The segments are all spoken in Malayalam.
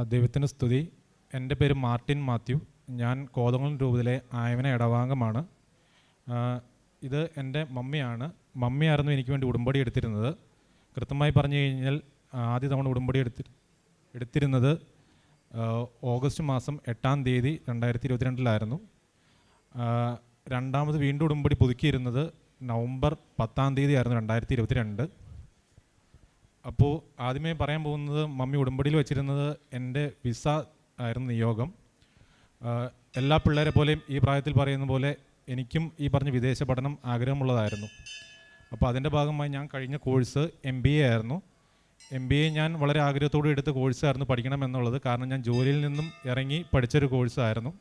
ദൈവത്തിന് സ്തുതി. എന്റെ പേര് മാർട്ടിൻ മാത്യു. ഞാൻ കോതകുളം രൂപത്തിലെ ആയവന ഇടവാംഗമാണ്. ഇത് എന്റെ മമ്മിയാണ്. മമ്മിയായിരുന്നു എനിക്ക് വേണ്ടി ഉടമ്പടി എടുത്തിരുന്നത്. കൃത്യമായി പറഞ്ഞു കഴിഞ്ഞാൽ ആദ്യ തവണ ഉടമ്പടി എടുത്തി എടുത്തിരുന്നത് ഓഗസ്റ്റ് മാസം എട്ടാം തീയതി രണ്ടായിരത്തി ഇരുപത്തിരണ്ടിലായിരുന്നു രണ്ടാമത് വീണ്ടും ഉടമ്പടി പുതുക്കിയിരുന്നത് നവംബർ പത്താം തീയതി ആയിരുന്നു രണ്ടായിരത്തി ഇരുപത്തിരണ്ട് അപ്പോൾ ആദ്യമേ പറയാൻ പോകുന്നത് മമ്മി ഉടമ്പടിയിൽ വെച്ചിരുന്നത് എന്റെ വിസ ആയിരുന്നു നിയോഗം. എല്ലാ പിള്ളേരെ പോലെയും ഈ പ്രായത്തിൽ പറയുന്ന പോലെ എനിക്കും ഈ പറഞ്ഞ വിദേശ പഠനം ആഗ്രഹമുള്ളതായിരുന്നു. അപ്പോൾ അതിന്റെ ഭാഗമായി ഞാൻ കഴിഞ്ഞ കോഴ്സ് എം ബി എ ആയിരുന്നു. എം ബി എ ഞാൻ വളരെ ആഗ്രഹത്തോടെ എടുത്ത കോഴ്സായിരുന്നു പഠിക്കണമെന്നുള്ളത്. കാരണം ഞാൻ ജോലിയിൽ നിന്നും ഇറങ്ങി പഠിച്ചൊരു കോഴ്സായിരുന്നു.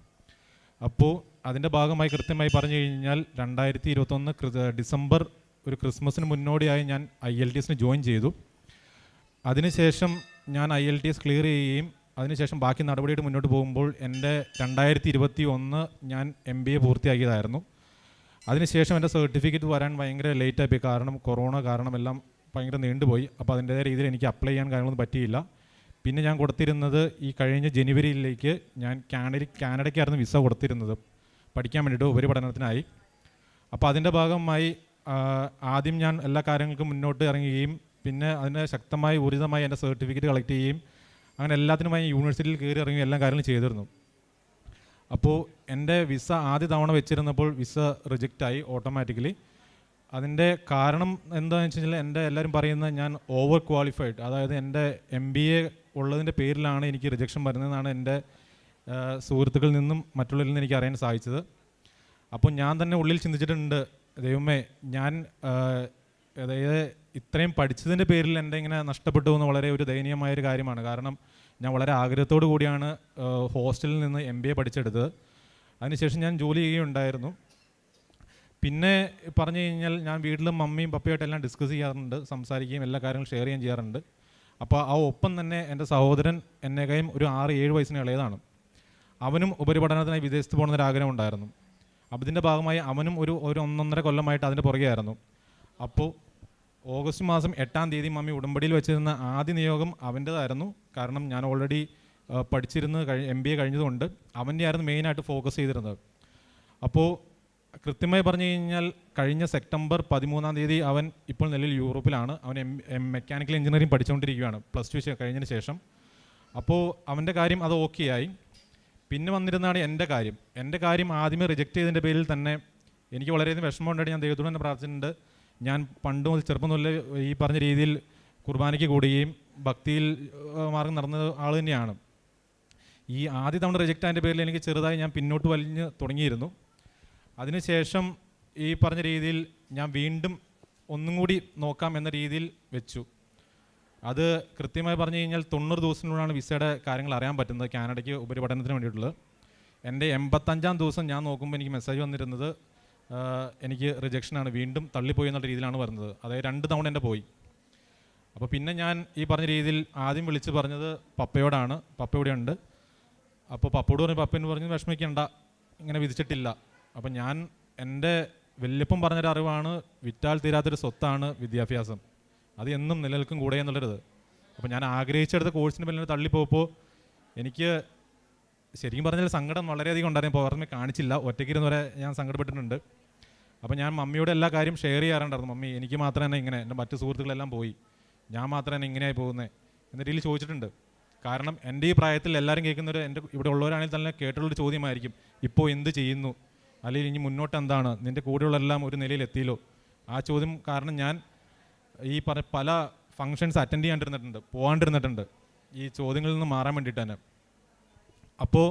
അപ്പോൾ അതിന്റെ ഭാഗമായി കൃത്യമായി പറഞ്ഞു കഴിഞ്ഞാൽ രണ്ടായിരത്തി ഇരുപത്തൊന്ന് ഡിസംബർ ഒരു ക്രിസ്മസിന് മുന്നോടിയായി ഞാൻ ഐ എൽ ടി എസിന് ജോയിൻ ചെയ്തു. അതിനുശേഷം ഞാൻ I L T S clear ചെയ്യുകയും അതിനുശേഷം ബാക്കി നടപടിയായിട്ട് മുന്നോട്ട് പോകുമ്പോൾ എന്റെ രണ്ടായിരത്തി ഇരുപത്തി ഒന്ന് ഞാൻ എം ബി എ പൂർത്തിയാക്കിയതായിരുന്നു. അതിനുശേഷം എന്റെ സർട്ടിഫിക്കറ്റ് വരാൻ ഭയങ്കര ലേറ്റ് ആയിപ്പോയി. കാരണം കൊറോണ കാരണം എല്ലാം ഭയങ്കര നീണ്ടുപോയി. അപ്പോൾ അതിന്റേതായ രീതിയിൽ എനിക്ക് അപ്ലൈ ചെയ്യാൻ കാര്യങ്ങളൊന്നും പറ്റിയില്ല. പിന്നെ ഞാൻ കൊടുത്തിരുന്നത് ഈ കഴിഞ്ഞ ജനുവരിയിലേക്ക് ഞാൻ കാനഡ കാനഡയ്ക്കായിരുന്നു വിസ കൊടുത്തിരുന്നത്. പഠിക്കാൻ വേണ്ടിയിട്ട് ഉപരിപഠനത്തിനായി. അപ്പോൾ അതിന്റെ ഭാഗമായി ആദ്യം ഞാൻ എല്ലാ കാര്യങ്ങൾക്കും മുന്നോട്ട് ഇറങ്ങുകയും പിന്നെ അതിന് ശക്തമായി ഊർജിതമായി എന്റെ സർട്ടിഫിക്കറ്റ് കളക്ട് ചെയ്യുകയും അങ്ങനെ എല്ലാത്തിനുമായി യൂണിവേഴ്സിറ്റിയിൽ കയറി ഇറങ്ങി എല്ലാ കാര്യങ്ങളും ചെയ്തിരുന്നു. അപ്പോൾ എന്റെ വിസ ആദ്യ തവണ വെച്ചിരുന്നപ്പോൾ വിസ റിജക്റ്റ് ആയി ഓട്ടോമാറ്റിക്കലി അതിന്റെ കാരണം എന്താണെന്ന് വെച്ച് കഴിഞ്ഞാൽ എന്റെ എല്ലാവരും പറയുന്നത് ഞാൻ ഓവർ ക്വാളിഫൈഡ് അതായത് എന്റെ എം ബി എ ഉള്ളതിന്റെ പേരിലാണ് എനിക്ക് റിജക്ഷൻ വരുന്നതെന്നാണ് എന്റെ സുഹൃത്തുക്കളിൽ നിന്നും മറ്റുള്ളവരിൽ നിന്നും എനിക്ക് അറിയാൻ സാധിച്ചത്. അപ്പോൾ ഞാൻ തന്നെ ഉള്ളിൽ ചിന്തിച്ചിട്ടുണ്ട് ദൈവമേ ഞാൻ അതായത് ഇത്രയും പഠിച്ചതിന്റെ പേരിൽ എന്റെ ഇങ്ങനെ നഷ്ടപ്പെട്ടു എന്ന് വളരെ ഒരു ദയനീയമായ ഒരു കാര്യമാണ്. കാരണം ഞാൻ വളരെ ആഗ്രഹത്തോടു കൂടിയാണ് ഹോസ്റ്റലിൽ നിന്ന് എം ബി എ പഠിച്ചെടുത്തത്. അതിനുശേഷം ഞാൻ ജോലി ചെയ്യുകയുണ്ടായിരുന്നു. പിന്നെ പറഞ്ഞു കഴിഞ്ഞാൽ ഞാൻ വീട്ടിലും മമ്മിയും പപ്പയായിട്ട് എല്ലാം ഡിസ്കസ് ചെയ്യാറുണ്ട് സംസാരിക്കുകയും എല്ലാ കാര്യങ്ങളും ഷെയർ ചെയ്യുകയും ചെയ്യാറുണ്ട്. അപ്പോൾ ആ ഒപ്പം തന്നെ എന്റെ സഹോദരൻ എന്നേക്കായും ഒരു ആറ് ഏഴ് വയസ്സിന് ഇളയതാണ്. അവനും ഉപരിപഠനത്തിനായി വിദേശത്ത് പോകണമെന്നൊരു ആഗ്രഹം ഉണ്ടായിരുന്നു. അപ്പോൾ ഇതിന്റെ ഭാഗമായി അവനും ഒരു ഒരു ഒന്നൊന്നര കൊല്ലമായിട്ട് അതിന്റെ പുറകെയായിരുന്നു. അപ്പോൾ ഓഗസ്റ്റ് മാസം എട്ടാം തീയതി മമ്മി ഉടമ്പടിയിൽ വെച്ചിരുന്ന ആദ്യ നിയോഗം അവന്റേതായിരുന്നു. കാരണം ഞാൻ ഓൾറെഡി പഠിച്ചിരുന്ന് കഴി എം ബി എ കഴിഞ്ഞതുകൊണ്ട് അവന്റെ ആയിരുന്നു മെയിനായിട്ട് ഫോക്കസ് ചെയ്തിരുന്നത്. അപ്പോൾ കൃത്യമായി പറഞ്ഞു കഴിഞ്ഞാൽ കഴിഞ്ഞ സെപ്റ്റംബർ പതിമൂന്നാം തീയതി അവൻ ഇപ്പോൾ നിലവിൽ യൂറോപ്പിലാണ്. അവൻ എം മെക്കാനിക്കൽ എഞ്ചിനീയറിംഗ് പഠിച്ചുകൊണ്ടിരിക്കുകയാണ്. പ്ലസ് ടു കഴിഞ്ഞതിന് ശേഷം. അപ്പോൾ അവന്റെ കാര്യം അത് ഓക്കെ ആയി. പിന്നെ വന്നിരുന്നാണ് എന്റെ കാര്യം. എന്റെ കാര്യം ആദ്യമേ റിജക്റ്റ് ചെയ്തതിന്റെ പേരിൽ തന്നെ എനിക്ക് വളരെയധികം വിഷമമുണ്ടായിട്ട് ഞാൻ ദൈവത്തോട് തന്നെ പ്രാർത്ഥിച്ചിട്ടുണ്ട്. ഞാൻ പണ്ട് മുതൽ ചെറുപ്പം മുതൽ ഈ പറഞ്ഞ രീതിയിൽ കുർബാനയ്ക്ക് കൂടുകയും ഭക്തിയിൽ മാർഗം നടന്ന ആൾ തന്നെയാണ്. ഈ ആദ്യ തവണ റിജക്റ്റ് ആയതിന്റെ പേരിൽ എനിക്ക് ചെറുതായി ഞാൻ പിന്നോട്ട് വലിഞ്ഞ് തുടങ്ങിയിരുന്നു. അതിനുശേഷം ഈ പറഞ്ഞ രീതിയിൽ ഞാൻ വീണ്ടും ഒന്നും കൂടി നോക്കാം എന്ന രീതിയിൽ വെച്ചു. അത് കൃത്യമായി പറഞ്ഞു കഴിഞ്ഞാൽ തൊണ്ണൂറ് ദിവസത്തിനുള്ളിലാണ് വിസയുടെ കാര്യങ്ങൾ അറിയാൻ പറ്റുന്നത് കാനഡയ്ക്ക് ഉപരിപഠനത്തിന് വേണ്ടിയിട്ടുള്ളത്. എന്റെ എൺപത്തഞ്ചാം ദിവസം ഞാൻ നോക്കുമ്പോൾ എനിക്ക് മെസ്സേജ് വന്നിരുന്നത് എനിക്ക് റിജക്ഷനാണ് വീണ്ടും തള്ളിപ്പോയി എന്നുള്ള രീതിയിലാണ് വരുന്നത് അതായത് രണ്ട് തവണ എന്റെ പോയി. അപ്പോൾ പിന്നെ ഞാൻ ഈ പറഞ്ഞ രീതിയിൽ ആദ്യം വിളിച്ച് പറഞ്ഞത് പപ്പയോടാണ്. പപ്പ ഇവിടെ ഉണ്ട് അപ്പോൾ പപ്പയോട് പറഞ്ഞു പപ്പ എന്ന് പറഞ്ഞ് വിഷമിക്കണ്ട. ഇങ്ങനെ വിധിച്ചിട്ടില്ല. അപ്പോൾ ഞാൻ എന്റെ വല്യപ്പം പറഞ്ഞൊരു അറിവാണ്. വിറ്റാൽ തീരാത്തൊരു സ്വത്താണ് വിദ്യാഭ്യാസം. അത് എന്നും നിലനിൽക്കും കൂടെ എന്നുള്ളത് അപ്പോൾ ഞാൻ ആഗ്രഹിച്ചെടുത്ത കോഴ്സിന് പിന്നെ തള്ളിപ്പോയപ്പോൾ എനിക്ക് ശരിക്കും പറഞ്ഞാൽ സങ്കടം വളരെയധികം ഉണ്ടായിരുന്നു. പുറമെ കാണിച്ചില്ല. ഒറ്റയ്ക്കിരുന്ന് വരെ ഞാൻ സങ്കടപ്പെട്ടിട്ടുണ്ട്. അപ്പോൾ ഞാൻ മമ്മിയുടെ എല്ലാ കാര്യം ഷെയർ ചെയ്യാറുണ്ടായിരുന്നു. മമ്മി എനിക്ക് മാത്രം തന്നെ ഇങ്ങനെ എന്റെ മറ്റു സുഹൃത്തുക്കളെല്ലാം പോയി. ഞാൻ മാത്രം തന്നെ ഇങ്ങനെയായി പോകുന്നത് എന്ന രീതിയിൽ ചോദിച്ചിട്ടുണ്ട്. കാരണം എന്റെ ഈ പ്രായത്തിൽ എല്ലാവരും കേൾക്കുന്നൊരു എന്റെ ഇവിടെ ഉള്ളവരാണെങ്കിൽ തന്നെ കേട്ടുള്ളൊരു ചോദ്യമായിരിക്കും. ഇപ്പോൾ എന്ത് ചെയ്യുന്നു? അല്ലെങ്കിൽ ഇനി മുന്നോട്ട് എന്താണ്? നിന്റെ കൂടെയുള്ളെല്ലാം ഒരു നിലയിൽ എത്തിയല്ലോ? ആ ചോദ്യം കാരണം ഞാൻ ഈ പല ഫങ്ഷൻസ് അറ്റൻഡ് ചെയ്യാണ്ടിരുന്നിട്ടുണ്ട് പോകാണ്ടിരുന്നിട്ടുണ്ട്. ഈ ചോദ്യങ്ങളിൽ നിന്ന് മാറാൻ വേണ്ടിയിട്ട് തന്നെ. അപ്പോൾ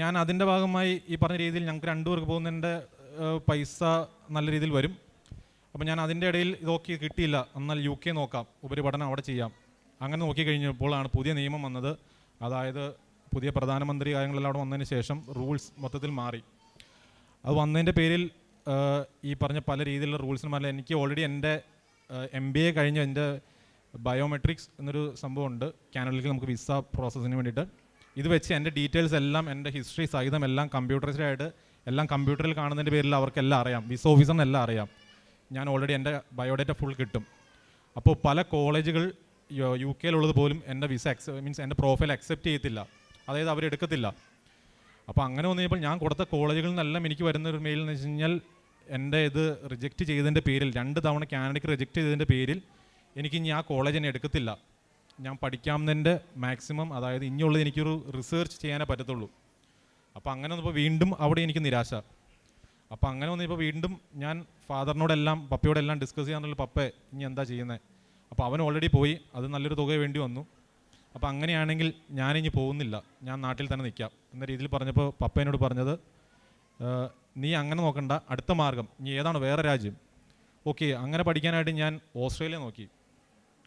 ഞാൻ അതിന്റെ ഭാഗമായി ഈ പറഞ്ഞ രീതിയിൽ ഞങ്ങൾക്ക് രണ്ടുപേർക്ക് പോകുന്നതിന്റെ പൈസ നല്ല രീതിയിൽ വരും. അപ്പോൾ ഞാൻ അതിന്റെ ഇടയിൽ ഇതൊക്കെ കിട്ടിയില്ല. എന്നാൽ യു കെ നോക്കാം. ഉപരിപഠനം അവിടെ ചെയ്യാം. അങ്ങനെ നോക്കി കഴിഞ്ഞപ്പോഴാണ് പുതിയ നിയമം വന്നത്. അതായത് പുതിയ പ്രധാനമന്ത്രി കാര്യങ്ങളെല്ലാം അവിടെ വന്നതിന് ശേഷം റൂൾസ് മൊത്തത്തിൽ മാറി. അത് വന്നതിന്റെ പേരിൽ ഈ പറഞ്ഞ പല രീതിയിലുള്ള റൂൾസിന് മാറില്ല എനിക്ക് ഓൾറെഡി എന്റെ എം ബി എ കഴിഞ്ഞ എന്റെ ബയോമെട്രിക്സ് എന്നൊരു സംഭവമുണ്ട്. കാനഡയിലേക്ക് നമുക്ക് വിസ പ്രോസസ്സിന് വേണ്ടിയിട്ട്. ഇത് വെച്ച് എന്റെ ഡീറ്റെയിൽസ് എല്ലാം എന്റെ ഹിസ്റ്ററി സഹിതം എല്ലാം കമ്പ്യൂട്ടറൈസ്ഡ് ആയിട്ട് എല്ലാം കമ്പ്യൂട്ടറിൽ കാണുന്നതിന്റെ പേരിൽ അവർക്കെല്ലാം അറിയാം. വിസ ഓഫീസറിനെല്ലാം അറിയാം. ഞാൻ ഓൾറെഡി എന്റെ ബയോഡേറ്റ ഫുൾ കിട്ടും. അപ്പോൾ പല കോളേജുകൾ യു കെയിലുള്ളത് പോലും എന്റെ വിസ അക്സെ മീൻസ് എന്റെ പ്രൊഫൈൽ അക്സെപ്റ്റ് ചെയ്യത്തില്ല. അതായത് അവരെടുക്കത്തില്ല അപ്പോൾ അങ്ങനെ വന്നു ഞാൻ കൊടുത്ത കോളേജുകളിൽ നിന്നെല്ലാം എനിക്ക് വരുന്ന ഒരു മെയിൽ എന്ന് വെച്ച് കഴിഞ്ഞാൽ എന്റെ ഇത് റിജക്റ്റ് ചെയ്തതിന്റെ പേരിൽ രണ്ട് തവണ കാനഡയ്ക്ക് റിജക്റ്റ് ചെയ്തതിന്റെ പേരിൽ എനിക്ക് ഇനി ആ കോളേജ് എന്നെ എടുക്കത്തില്ല. ഞാൻ പഠിക്കാമെന്നതിന്റെ മാക്സിമം അതായത് ഇനിയുള്ളത് എനിക്കൊരു റിസർച്ച് ചെയ്യാനേ പറ്റത്തുള്ളൂ. അപ്പോൾ അങ്ങനെ വന്നപ്പോൾ വീണ്ടും അവിടെ എനിക്ക് നിരാശ. അപ്പോൾ അങ്ങനെ വന്നപ്പോൾ വീണ്ടും ഞാൻ ഫാദറിനോടെല്ലാം പപ്പയോടെല്ലാം ഡിസ്കസ് ചെയ്യാനുള്ള പപ്പ ഇനി എന്താ ചെയ്യുന്നത് അപ്പോൾ അവൻ ഓൾറെഡി പോയി അത് നല്ലൊരു തുക വേണ്ടി വന്നു. അപ്പോൾ അങ്ങനെയാണെങ്കിൽ ഞാനിനി പോകുന്നില്ല. ഞാൻ നാട്ടിൽ തന്നെ നിൽക്കാം. എന്ന രീതിയിൽ പറഞ്ഞപ്പോൾ പപ്പ എന്നോട് പറഞ്ഞത് നീ അങ്ങനെ നോക്കണ്ട. അടുത്ത മാർഗം. നീ ഏതാണ് വേറെ രാജ്യം? ഓക്കെ അങ്ങനെ പഠിക്കാനായിട്ട് ഞാൻ ഓസ്ട്രേലിയ നോക്കി.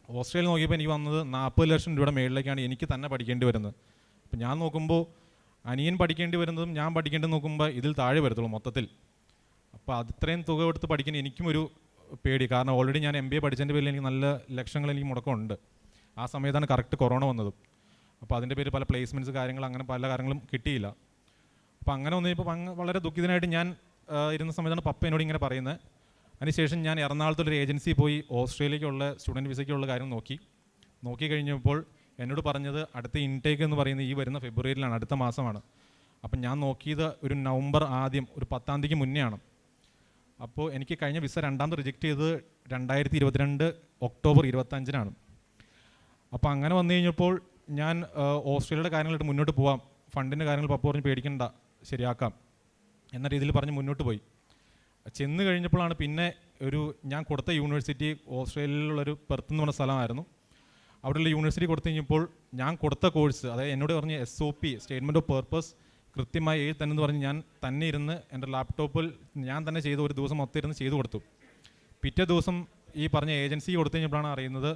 ഓസ്ട്രേലിയ നോക്കിയപ്പോൾ എനിക്ക് വന്നത് നാൽപ്പത് ലക്ഷം രൂപയുടെ മേളിലേക്കാണ് എനിക്ക് തന്നെ പഠിക്കേണ്ടി വരുന്നത്. അപ്പം ഞാൻ നോക്കുമ്പോൾ അനിയൻ പഠിക്കേണ്ടി വരുന്നതും ഞാൻ പഠിക്കേണ്ടത് നോക്കുമ്പോൾ ഇതിൽ താഴെ വരത്തുള്ളൂ മൊത്തത്തിൽ. അപ്പോൾ അത്രയും തുക എടുത്ത് പഠിക്കാൻ എനിക്കും ഒരു പേടി. കാരണം ഓൾറെഡി ഞാൻ എം ബി എ പഠിച്ചതിന്റെ പേരിൽ എനിക്ക് നല്ല ലക്ഷങ്ങൾ എനിക്ക് മുടക്കമുണ്ട്. ആ സമയത്താണ് കറക്റ്റ് കൊറോണ വന്നതും. അപ്പോൾ അതിന്റെ പേര് പല പ്ലേസ്മെന്റ്സ് കാര്യങ്ങൾ അങ്ങനെ പല കാര്യങ്ങളും കിട്ടിയില്ല. അപ്പോൾ അങ്ങനെ വന്നു വളരെ ദുഃഖിതനായിട്ട് ഞാൻ ഇരുന്ന സമയത്താണ് പപ്പ എന്നോട് ഇങ്ങനെ പറയുന്നത്. അതിനുശേഷം ഞാൻ എറണാകുളത്തൊരു ഏജൻസി പോയി ഓസ്ട്രേലിയക്കുള്ള സ്റ്റുഡന്റ് വിസയ്ക്കുള്ള കാര്യം നോക്കി. നോക്കി കഴിഞ്ഞപ്പോൾ എന്നോട് പറഞ്ഞത് അടുത്ത ഇൻടേക്ക് എന്ന് പറയുന്നത് ഈ വരുന്ന ഫെബ്രുവരിയിലാണ് അടുത്ത മാസമാണ്. അപ്പം ഞാൻ നോക്കിയത് ഒരു നവംബർ ആദ്യം ഒരു പത്താം തീയതിക്ക് മുന്നേ ആണ് അപ്പോൾ എനിക്ക് കഴിഞ്ഞ വിസ രണ്ടാമത് റിജക്റ്റ് ചെയ്തത് രണ്ടായിരത്തി ഇരുപത്തിരണ്ട് ഒക്ടോബർ ഇരുപത്തഞ്ചിനാണ് അപ്പോൾ അങ്ങനെ വന്നു കഴിഞ്ഞപ്പോൾ ഞാൻ ഓസ്ട്രേലിയയുടെ കാര്യങ്ങളായിട്ട് മുന്നോട്ട് പോവാം. ഫണ്ടിന്റെ കാര്യങ്ങൾ പപ്പോ പറഞ്ഞ് പേടിക്കണ്ട ശരിയാക്കാം. എന്ന രീതിയിൽ പറഞ്ഞ് മുന്നോട്ട് പോയി. ചെന്ന് കഴിഞ്ഞപ്പോഴാണ് പിന്നെ ഒരു ഞാൻ കൊടുത്ത യൂണിവേഴ്സിറ്റി ഓസ്ട്രേലിയയിലുള്ളൊരു പെർത്ത് എന്ന് പറഞ്ഞ സ്ഥലമായിരുന്നു. അവിടെയുള്ള യൂണിവേഴ്സിറ്റി കൊടുത്തു കഴിഞ്ഞപ്പോൾ ഞാൻ കൊടുത്ത കോഴ്സ് അതായത് എന്നോട് പറഞ്ഞ S O P statement of purpose കൃത്യമായി എഴുതി തന്നെ എന്ന് പറഞ്ഞ് ഞാൻ തന്നെ ഇരുന്ന് എന്റെ ലാപ്ടോപ്പിൽ ഞാൻ തന്നെ ചെയ്ത് ഒരു ദിവസം മൊത്തം ഇരുന്ന് ചെയ്തു കൊടുത്തു. പിറ്റേ ദിവസം ഈ പറഞ്ഞ ഏജൻസി കൊടുത്തു കഴിഞ്ഞപ്പോഴാണ് അറിയുന്നത്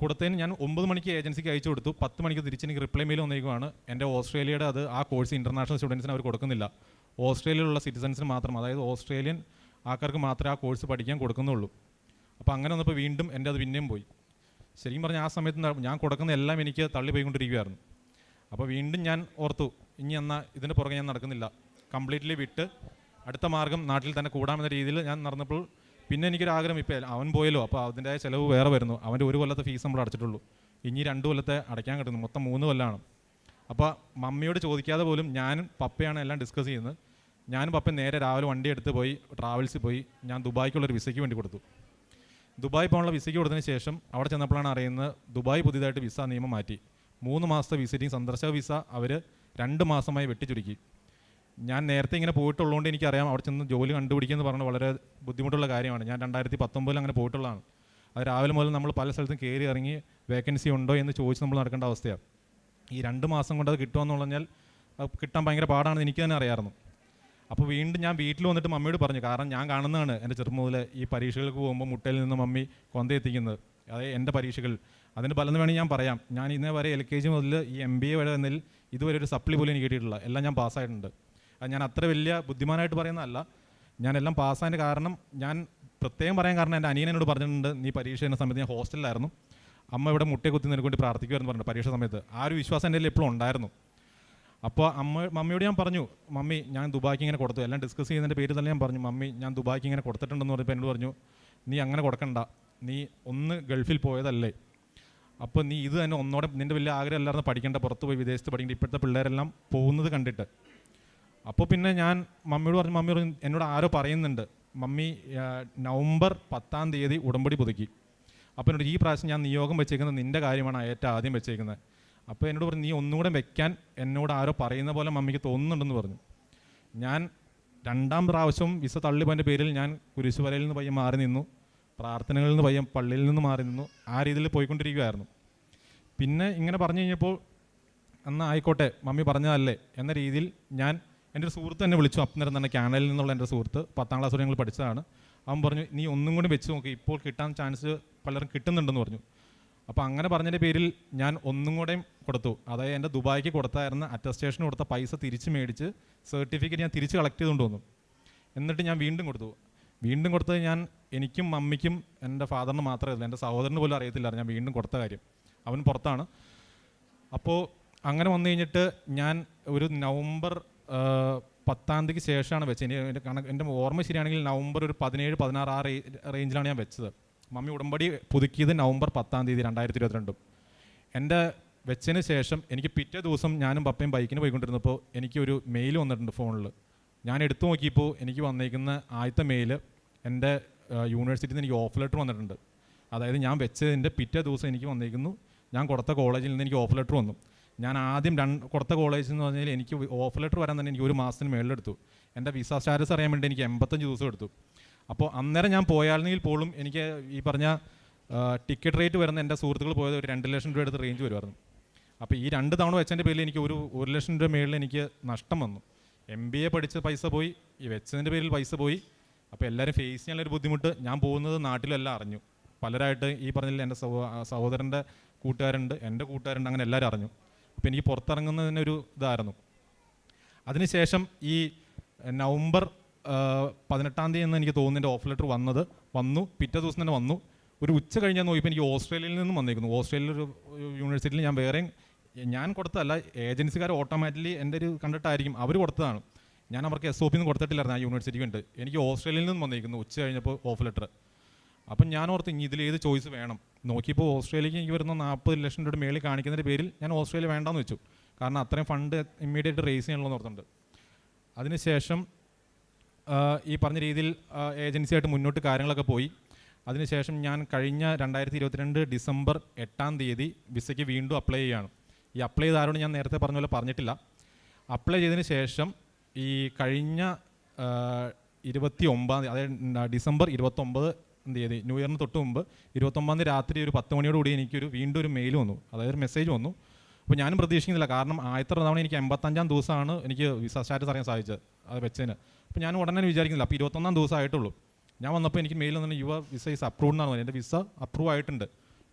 കൊടുത്തതിന് ഞാൻ ഒമ്പത് മണിക്ക് ഏജൻസിക്ക് അയച്ചു കൊടുത്തു. പത്ത് മണിക്ക് തിരിച്ച് എനിക്ക് റിപ്ലൈ മെയിൽ വന്നേക്കുവാണ് എന്റെ ഓസ്ട്രേലിയയുടെ അത് ആ കോഴ്സ് ഇന്റർനാഷണൽ സ്റ്റുഡൻസിന് അവർ കൊടുക്കുന്നില്ല. ഓസ്ട്രേലിയയിലുള്ള സിറ്റിസൺസിന് മാത്രം അതായത് ഓസ്ട്രേലിയൻ ആൾക്കാർക്ക് മാത്രമേ ആ കോഴ്സ് പഠിക്കാൻ കൊടുക്കുന്നുള്ളൂ. അപ്പോൾ അങ്ങനെ വന്നപ്പോൾ വീണ്ടും എന്റെ അത് പിന്നെയും പോയി. ശരിക്കും പറഞ്ഞാൽ ആ സമയത്ത് ഞാൻ കൊടുക്കുന്ന എല്ലാം എനിക്ക് തള്ളി പോയിക്കൊണ്ടിരിക്കുകയായിരുന്നു അപ്പോൾ വീണ്ടും ഞാൻ ഓർത്തു ഇനി എന്നാൽ ഇതിന്റെ പുറകെ ഞാൻ നടക്കുന്നില്ല. കംപ്ലീറ്റ്ലി വിട്ട് അടുത്ത മാർഗം നാട്ടിൽ തന്നെ കൂടാമെന്ന രീതിയിൽ ഞാൻ നടന്നപ്പോൾ പിന്നെ എനിക്കൊരു ആഗ്രഹം ഇപ്പോൾ അവൻ പോയല്ലോ അപ്പോൾ അതിന്റെ ചിലവ് വേറെ വരുന്നു. അവന്റെ ഒരു കൊല്ലത്തെ ഫീസ് നമ്മൾ അടച്ചിട്ടുള്ളൂ. ഇനി രണ്ട് കൊല്ലത്തെ അടയ്ക്കാൻ കിട്ടുന്നു. മൊത്തം മൂന്ന് കൊല്ലമാണ് അപ്പോൾ മമ്മിയോട് ചോദിക്കാതെ പോലും ഞാനും പപ്പയാണ് എല്ലാം ഡിസ്കസ് ചെയ്യുന്നത്. ഞാനും പപ്പ നേരെ രാവിലെ വണ്ടി എടുത്ത് പോയി ട്രാവൽസിൽ പോയി ഞാൻ ദുബായ്ക്കുള്ളൊരു വിസയ്ക്ക് വേണ്ടി കൊടുത്തു. ദുബായ് പോകാനുള്ള വിസയ്ക്ക് കൊടുത്തതിന് ശേഷം അവിടെ ചെന്നപ്പോഴാണ് അറിയുന്നത് ദുബായ് പുതിയതായിട്ട് വിസ നിയമം മാറ്റി. മൂന്ന് മാസത്തെ വിസിറ്റിംഗ് സന്ദർശക വിസ അവർ രണ്ട് മാസമായി വെട്ടിച്ചുരുക്കി. ഞാൻ നേരത്തെ ഇങ്ങനെ പോയിട്ടുള്ളതുകൊണ്ട് എനിക്കറിയാം അവിടെ ചെന്ന് ജോലി കണ്ടുപിടിക്കുമെന്ന് പറഞ്ഞാൽ വളരെ ബുദ്ധിമുട്ടുള്ള കാര്യമാണ്. ഞാൻ രണ്ടായിരത്തി പത്തൊമ്പതിൽ അങ്ങനെ പോയിട്ടുള്ളതാണ്. അത് രാവിലെ മുതൽ നമ്മൾ പല സ്ഥലത്തും കയറി ഇറങ്ങി വേക്കൻസി ഉണ്ടോ എന്ന് ചോദിച്ച് നമ്മൾ നടക്കേണ്ട അവസ്ഥയാണ്. ഈ രണ്ട് മാസം കൊണ്ട് അത് കിട്ടുമെന്ന് പറഞ്ഞാൽ കിട്ടാൻ ഭയങ്കര പാടാണെന്ന് എനിക്ക് തന്നെ അറിയാമായിരുന്നു. അപ്പോൾ വീണ്ടും ഞാൻ വീട്ടിൽ വന്നിട്ട് മമ്മിയോട് പറഞ്ഞു കാരണം ഞാൻ കാണുന്നതാണ് എന്റെ മുതൽ ഈ പരീക്ഷകൾക്ക് പോകുമ്പോൾ മുട്ടയിൽ നിന്ന് മമ്മി കൊന്തയെത്തിക്കുന്നത് അതായത് എന്റെ പരീക്ഷകൾ. അതിന്റെ പലന്ന് വേണമെങ്കിൽ ഞാൻ പറയാം. ഞാൻ ഇന്നേ വരെ എൽ കെ ജി മുതൽ ഈ എം ബി എ വരെ എന്നതിൽ ഇതുവരെ ഒരു സപ്ലി പോലും എനിക്ക് കിട്ടിയിട്ടില്ല. എല്ലാം ഞാൻ പാസ്സായിട്ടുണ്ട്. അത് ഞാൻ അത്ര വലിയ ബുദ്ധിമാനായിട്ട് പറയുന്നതല്ല. ഞാൻ എല്ലാം പാസ്സായതിന്റെ കാരണം ഞാൻ പ്രത്യേകം പറയാൻ കാരണം എന്റെ അനിയനോട് പറഞ്ഞിട്ടുണ്ട് നീ പരീക്ഷ ചെയ്യുന്ന സമയത്ത് ഞാൻ ഹോസ്റ്റലിലായിരുന്നു. അമ്മ ഇവിടെ മുട്ടയെ കുത്തി നിനക്ക് വേണ്ടി പ്രാർത്ഥിക്കുമായിരുന്നു പറഞ്ഞു പരീക്ഷ സമയത്ത്. ആ ഒരു വിശ്വാസം എന്റെ എപ്പോഴും ഉണ്ടായിരുന്നു. അപ്പോൾ അമ്മ മമ്മിയോട് ഞാൻ പറഞ്ഞു മമ്മി ഞാൻ ദുബായ്ക്ക് ഇങ്ങനെ കൊടുത്തു. എല്ലാം ഡിസ്കസ് ചെയ്യുന്നതിന്റെ പേര് തന്നെ ഞാൻ പറഞ്ഞു മമ്മി ഞാൻ ദുബായ്ക്ക് ഇങ്ങനെ കൊടുത്തിട്ടുണ്ടെന്ന് പറഞ്ഞപ്പോൾ എന്നോട് പറഞ്ഞു നീ അങ്ങനെ കൊടുക്കണ്ട. നീ ഒന്ന് ഗൾഫിൽ പോയതല്ലേ. അപ്പോൾ നീ ഇത് തന്നെ ഒന്നോടെ നിന്റെ വലിയ ആഗ്രഹം അല്ലായിരുന്നു പഠിക്കേണ്ട പുറത്ത് പോയി വിദേശത്ത് പഠിക്കേണ്ട ഇപ്പോഴത്തെ പിള്ളേരെല്ലാം പോകുന്നത് കണ്ടിട്ട്. അപ്പോൾ പിന്നെ ഞാൻ മമ്മിയോട് പറഞ്ഞു മമ്മി പറഞ്ഞു എന്നോട് ആരോ പറയുന്നുണ്ട്. മമ്മി നവംബർ പത്താം തീയതി ഉടമ്പടി പുതുക്കി. അപ്പോൾ എന്നോട് ഈ പ്രാവശ്യം ഞാൻ നിയോഗം വെച്ചേക്കുന്നത് നിന്റെ കാര്യമാണ് ഏറ്റവും ആദ്യം വെച്ചേക്കുന്നത്. അപ്പോൾ എന്നോട് പറഞ്ഞു നീ ഒന്നുകൂടെ വെക്കാൻ എന്നോട് ആരോ പറയുന്ന പോലെ മമ്മിക്ക് തോന്നുന്നുണ്ടെന്ന് പറഞ്ഞു. ഞാൻ രണ്ടാം പ്രാവശ്യം വിസ തള്ളിപ്പോന്റെ പേരിൽ ഞാൻ കുരിശുവലയിൽ നിന്ന് പയ്യെ മാറി നിന്നു. പ്രാർത്ഥനകളിൽ നിന്ന് പയ്യെ പള്ളിയിൽ നിന്ന് മാറി നിന്നു. ആ രീതിയിൽ പോയിക്കൊണ്ടിരിക്കുകയായിരുന്നു പിന്നെ ഇങ്ങനെ പറഞ്ഞു കഴിഞ്ഞപ്പോൾ എന്നാൽ ആയിക്കോട്ടെ മമ്മി പറഞ്ഞതല്ലേ എന്ന രീതിയിൽ ഞാൻ എന്റെ ഒരു സുഹൃത്ത് എന്നെ വിളിച്ചു. അന്നേരം തന്നെ കാനഡയിൽ നിന്നുള്ള എന്റെ സുഹൃത്ത് പത്താം ക്ലാസ് വരെ ഞങ്ങൾ പഠിച്ചതാണ്. അവൻ പറഞ്ഞു നീ ഒന്നും കൂടി വെച്ച് നോക്കി. ഇപ്പോൾ കിട്ടാൻ ചാൻസ് പലരും കിട്ടുന്നുണ്ടെന്ന് പറഞ്ഞു. അപ്പോൾ അങ്ങനെ പറഞ്ഞതിന്റെ പേരിൽ ഞാൻ ഒന്നും കൂടെയും കൊടുത്തു. അതായത് എന്റെ ദുബായിക്ക് കൊടുത്തായിരുന്ന അറ്റസ്റ്റേഷൻ കൊടുത്ത പൈസ തിരിച്ച് മേടിച്ച് സർട്ടിഫിക്കറ്റ് ഞാൻ തിരിച്ച് കളക്ട് ചെയ്തുകൊണ്ട് വന്നു. എന്നിട്ട് ഞാൻ വീണ്ടും കൊടുത്തു. വീണ്ടും കൊടുത്തത് ഞാൻ എനിക്കും മമ്മിക്കും എന്റെ ഫാദറിന് മാത്രമല്ല എന്റെ സഹോദരന് പോലും അറിയത്തില്ല ഞാൻ വീണ്ടും കൊടുത്ത കാര്യം. അവൻ പുറത്താണ്. അപ്പോൾ അങ്ങനെ വന്നു കഴിഞ്ഞിട്ട് ഞാൻ ഒരു നവംബർ പത്താം തീയതിക്ക് ശേഷമാണ് വെച്ചത്. എന്റെ കണക്ക് എന്റെ ഓർമ്മ ശരിയാണെങ്കിൽ നവംബർ ഒരു പതിനേഴ് പതിനാറ് ആ റേഞ്ചിലാണ് ഞാൻ വെച്ചത്. മമ്മി ഉടമ്പടി പുതുക്കിയത് നവംബർ പത്താം തീയതി രണ്ടായിരത്തി ഇരുപത്തിരണ്ടും എന്റെ വെച്ചതിന് ശേഷം എനിക്ക് പിറ്റേ ദിവസം ഞാനും പപ്പയും ബൈക്കിന് പോയിക്കൊണ്ടിരുന്നപ്പോൾ എനിക്കൊരു മെയിൽ വന്നിട്ടുണ്ട് ഫോണിൽ. ഞാൻ എടുത്തു നോക്കിയപ്പോൾ എനിക്ക് വന്നേക്കുന്ന ആദ്യത്തെ മെയിൽ എന്റെ യൂണിവേഴ്സിറ്റിയിൽ നിന്ന് എനിക്ക് ഓഫ് ലെറ്റർ വന്നിട്ടുണ്ട്. അതായത് ഞാൻ വെച്ചതിന്റെ പിറ്റേ ദിവസം എനിക്ക് വന്നേക്കുന്നു. ഞാൻ കൊടുത്ത കോളേജിൽ നിന്ന് എനിക്ക് ഓഫ് ലെറ്റർ വന്നു. ഞാൻ ആദ്യം രണ്ട് കൊടുത്ത കോളേജിൽ എന്ന് പറഞ്ഞാൽ എനിക്ക് ഓഫ് ലെറ്റർ വരാൻ തന്നെ എനിക്ക് ഒരു മാസത്തിന് മേളിലെടുത്തു. എന്റെ വിസ സ്റ്റാറ്റസ് അറിയാൻ വേണ്ടി എനിക്ക് എൺപത്തഞ്ച് ദിവസം എടുത്തു. അപ്പോൾ അന്നേരം ഞാൻ പോയാലെങ്കിൽ പോലും എനിക്ക് ഈ പറഞ്ഞ ടിക്കറ്റ് റേറ്റ് വരുന്ന എന്റെ സുഹൃത്തുക്കൾ പോയത് ഒരു രണ്ട് ലക്ഷം രൂപ എടുത്ത് റേഞ്ച് വരുമായിരുന്നു. അപ്പോൾ ഈ രണ്ട് തവണ വെച്ചതിന്റെ പേരിൽ എനിക്ക് ഒരു ഒരു ലക്ഷം രൂപ മേളിൽ എനിക്ക് നഷ്ടം വന്നു. എം ബി എ പഠിച്ച പൈസ പോയി ഈ വെച്ചതിന്റെ പേരിൽ പൈസ പോയി. അപ്പോൾ എല്ലാവരും ഫേസ് ചെയ്യാനുള്ളൊരു ബുദ്ധിമുട്ട് ഞാൻ പോകുന്നത് നാട്ടിലെല്ലാം അറിഞ്ഞു. പലരായിട്ട് ഈ പറഞ്ഞില്ല എന്റെ സഹോ സഹോദരന്റെ കൂട്ടുകാരുണ്ട് എന്റെ കൂട്ടുകാരുണ്ട് അങ്ങനെ എല്ലാവരും അറിഞ്ഞു. അപ്പോൾ എനിക്ക് പുറത്തിറങ്ങുന്നതിനൊരു ഇതായിരുന്നു. അതിനുശേഷം ഈ നവംബർ പതിനെട്ടാം തീയതി എന്ന് എനിക്ക് തോന്നുന്നു എന്റെ ഓഫ് ലെറ്റർ വന്നത് വന്നു പിറ്റേ ദിവസം തന്നെ വന്നു. ഒരു ഉച്ച കഴിഞ്ഞാൽ നോക്കിയപ്പോൾ എനിക്ക് ഓസ്ട്രേലിയയിൽ നിന്നും വന്നിരിക്കുന്നു ഓസ്ട്രേലിയ ഒരു യൂണിവേഴ്സിറ്റിയിൽ ഞാൻ വേറെയും ഞാൻ കൊടുത്തതല്ല ഏജൻസിക്കാർ ഓട്ടോമാറ്റിക്കലി എന്റെ ഒരു കണ്ടിട്ടായിരിക്കും അവർ കൊടുത്തതാണ്. ഞാൻ അവർക്ക് എസ് ഒ പി നിന്ന് കൊടുത്തിട്ടില്ലായിരുന്നു ആ യൂണിവേഴ്സിറ്റിക്ക് ഉണ്ട് എനിക്ക് ഓസ്ട്രേലിയയിൽ നിന്നും വന്നിരിക്കുന്നു ഉച്ച കഴിഞ്ഞപ്പോൾ ഓഫ് ലെറ്റർ. അപ്പം ഞാൻ ഓർത്ത് ഇനി ഇതിൽ ഏത് ചോയ്സ് വേണം? നോക്കിയപ്പോൾ ഓസ്ട്രേലിയക്ക് എനിക്ക് വരുന്ന നാൽപ്പത് ലക്ഷം രൂപയുടെ മേളിൽ കാണിക്കുന്നതിന്റെ പേരിൽ ഞാൻ ഓസ്ട്രേലിയ വേണ്ടാന്ന് വെച്ചു. കാരണം അത്രയും ഫണ്ട് ഇമ്മീഡിയറ്റ് റേസ് ചെയ്യണമെന്ന് ഓർത്തുണ്ട് അതിനുശേഷം ഈ പറഞ്ഞ രീതിയിൽ ഏജൻസിയായിട്ട് മുന്നോട്ട് കാര്യങ്ങളൊക്കെ പോയി. അതിനുശേഷം ഞാൻ കഴിഞ്ഞ രണ്ടായിരത്തി ഇരുപത്തിരണ്ട് ഡിസംബർ എട്ടാം തീയതി വിസയ്ക്ക് വീണ്ടും അപ്ലൈ ചെയ്യുകയാണ്. ഈ അപ്ലൈ ചെയ്ത ഞാൻ നേരത്തെ പറഞ്ഞ പോലെ പറഞ്ഞിട്ടില്ല. അപ്ലൈ ചെയ്തതിന് ശേഷം ഈ കഴിഞ്ഞ ഇരുപത്തി ഒമ്പതാം തീയതി അതായത് ഡിസംബർ ഇരുപത്തൊമ്പത് തീയതി ന്യൂ ഇയറിന് തൊട്ട് മുമ്പ് ഇരുപത്തൊമ്പതാം തീയതി രാത്രി ഒരു പത്ത് മണിയോട് കൂടി എനിക്കൊരു വീണ്ടും ഒരു മെയിൽ വന്നു. അതായത് ഒരു മെസ്സേജ് വന്നു. അപ്പോൾ ഞാനും പ്രതീക്ഷിക്കുന്നില്ല. കാരണം ആദ്യത്തെ തവണ എനിക്ക് എൺപത്തഞ്ചാം ദിവസമാണ് എനിക്ക് വിസ സ്റ്റാറ്റസ് അറിയാൻ സാധിച്ചത് അത് വെച്ചതിന്. അപ്പോൾ ഞാൻ ഉടനെ വിചാരിക്കുന്നില്ല. അപ്പോൾ ഇരുപത്തൊന്നാം ദിവസം ആയിട്ടുള്ളൂ. ഞാൻ വന്നപ്പോൾ എനിക്ക് മെയിൽ വന്നിട്ട് യുവ വിസ ഈസ് അപ്രൂവ് എന്നാണ് പറഞ്ഞത്. എന്റെ വിസ അപ്രൂവ് ആയിട്ടുണ്ട്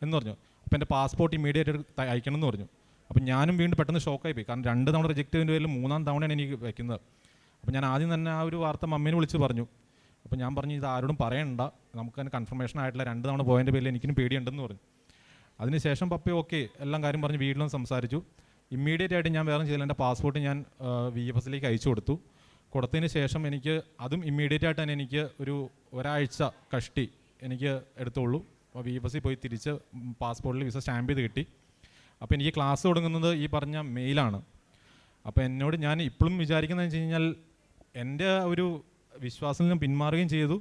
എന്ന് പറഞ്ഞു. അപ്പോൾ എന്റെ പാസ്പോർട്ട് ഇമീഡിയറ്റ് അയക്കണം എന്ന് പറഞ്ഞു. അപ്പോൾ ഞാനും വീണ്ടും പെട്ടെന്ന് ഷോക്കായി പോയി കാരണം രണ്ട് തവണ റിജക്റ്റ് ചെയ്തതിന്റെ പേരിൽ മൂന്നാം തവണയാണ് എനിക്ക് വയ്ക്കുന്നത് അപ്പോൾ ഞാൻ ആദ്യം തന്നെ ആ ഒരു വാർത്ത മമ്മീനെ വിളിച്ച് പറഞ്ഞു. അപ്പോൾ ഞാൻ പറഞ്ഞു ഇത് ആരോടും പറയണ്ട. നമുക്ക് തന്നെ കൺഫർമേഷൻ ആയിട്ടുള്ള രണ്ട് തവണ പോയതിന്റെ പേരിൽ എനിക്കും പേടിയുണ്ടെന്ന് പറഞ്ഞു. അതിനുശേഷം പപ്പി ഓക്കെ എല്ലാം കാര്യം പറഞ്ഞ് വീട്ടിലും സംസാരിച്ചു. ഇമ്മീഡിയറ്റ് ആയിട്ട് ഞാൻ വേറെ ചെയ്തില്ല. എന്റെ പാസ്പോർട്ട് ഞാൻ വി എഫ് എസിലേക്ക് അയച്ചു കൊടുത്തു. കൊടുത്തതിന് ശേഷം എനിക്ക് അതും ഇമ്മീഡിയറ്റ് ആയിട്ട് തന്നെ എനിക്ക് ഒരു ഒരാഴ്ച കഷ്ടി എനിക്ക് എടുത്തോളൂ അപ്പോൾ വി എഫ് പോയി തിരിച്ച് പാസ്പോർട്ടിൽ വിസ സ്റ്റാമ്പ് ചെയ്ത് കിട്ടി. അപ്പോൾ എനിക്ക് ക്ലാസ് തുടങ്ങുന്നത് ഈ പറഞ്ഞ മെയിലാണ് അപ്പോൾ എന്നോട് ഞാൻ ഇപ്പോഴും വിചാരിക്കുന്നത് വെച്ച് കഴിഞ്ഞാൽ എന്റെ ഒരു വിശ്വാസത്തിൽ നിന്ന് പിന്മാറുകയും ചെയ്തു.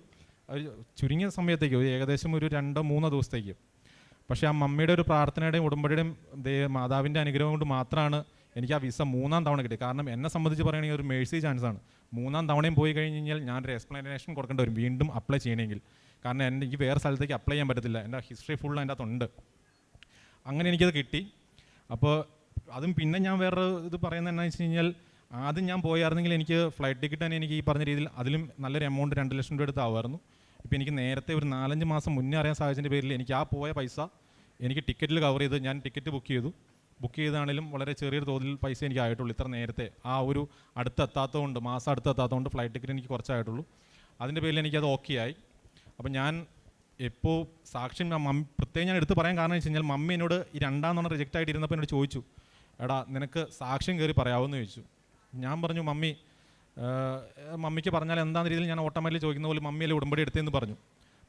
ഒരു ചുരുങ്ങിയ സമയത്തേക്ക് ഒരു ഏകദേശം ഒരു രണ്ടോ മൂന്നോ ദിവസത്തേക്ക്. പക്ഷേ ആ മമ്മിയുടെ ഒരു പ്രാർത്ഥനയുടെയും ഉടമ്പടിയുടെയും മാതാവിന്റെ അനുഗ്രഹം കൊണ്ട് മാത്രമാണ് എനിക്ക് ആ വിസ മൂന്നാം തവണ കിട്ടി. കാരണം എന്നെ സംബന്ധിച്ച് പറയുകയാണെങ്കിൽ ഒരു മേഴ്സി ചാൻസ് ആണ് മൂന്നാം തവണയും പോയി കഴിഞ്ഞ് കഴിഞ്ഞാൽ ഞാനൊരു എക്സ്പ്ലനേഷൻ കൊടുക്കേണ്ടി വരും. വീണ്ടും അപ്ലൈ ചെയ്യണമെങ്കിൽ. കാരണം എന്റെ എനിക്ക് വേറെ സ്ഥലത്തേക്ക് അപ്ലൈ ചെയ്യാൻ പറ്റത്തില്ല. എന്റെ ഹിസ്റ്ററി ഫുൾ അതിന്റെ അകത്തുണ്ട്. അങ്ങനെ എനിക്കത് കിട്ടി. അപ്പോൾ അതും പിന്നെ ഞാൻ വേറെ ഇത് പറയുന്നത് എന്നാന്ന് വെച്ച് കഴിഞ്ഞാൽ ആദ്യം ഞാൻ പോയായിരുന്നെങ്കിൽ എനിക്ക് ഫ്ലൈറ്റ് ടിക്കറ്റ് തന്നെ എനിക്ക് ഈ പറഞ്ഞ രീതിയിൽ അതിലും നല്ലൊരു എമൗണ്ട് രണ്ട് ലക്ഷം രൂപ എടുത്ത് ആവുമായിരുന്നു ഇപ്പോൾ എനിക്ക് നേരത്തെ ഒരു നാലഞ്ച് മാസം മുന്നേ അറിയാൻ സാഹചര്യത്തിന്റെ പേരിൽ എനിക്ക് ആ പോയ പൈസ എനിക്ക് ടിക്കറ്റിൽ കവർ ചെയ്ത് ഞാൻ ടിക്കറ്റ് ബുക്ക് ചെയ്തു. ബുക്ക് ചെയ്താണെങ്കിലും വളരെ ചെറിയൊരു തോതിൽ പൈസ എനിക്ക് ആയിട്ടുള്ളൂ. ഇത്ര നേരത്തെ. ആ ഒരു അടുത്തെത്താത്തതുകൊണ്ട് മാസം അടുത്തെത്താത്തതുകൊണ്ട് ഫ്ലൈറ്റ് ടിക്കറ്റ് എനിക്ക് കുറച്ചായിട്ടുള്ളൂ. അതിന്റെ പേരിൽ എനിക്കത് ഓക്കെ ആയി. അപ്പം ഞാൻ എപ്പോൾ സാക്ഷ്യം മമ്മി പ്രത്യേകം ഞാൻ എടുത്ത് പറയാൻ കാരണം വെച്ച് കഴിഞ്ഞാൽ മമ്മി എന്നോട് ഈ രണ്ടാം തവണ റിജക്റ്റ് ആയിട്ട് ഇരുന്നപ്പോൾ എന്നോട് ചോദിച്ചു എടാ നിനക്ക് സാക്ഷ്യം കയറി പറയാമെന്ന് ചോദിച്ചു. ഞാൻ പറഞ്ഞു മമ്മി മമ്മിക്ക് പറഞ്ഞാൽ എന്താണെന്ന രീതിയിൽ ഞാൻ ഓട്ടോമാറ്റിക്കലി ചോദിക്കുന്ന പോലെ മമ്മിയല്ലേ ഉടമ്പടി എടുത്തതെന്ന് പറഞ്ഞു.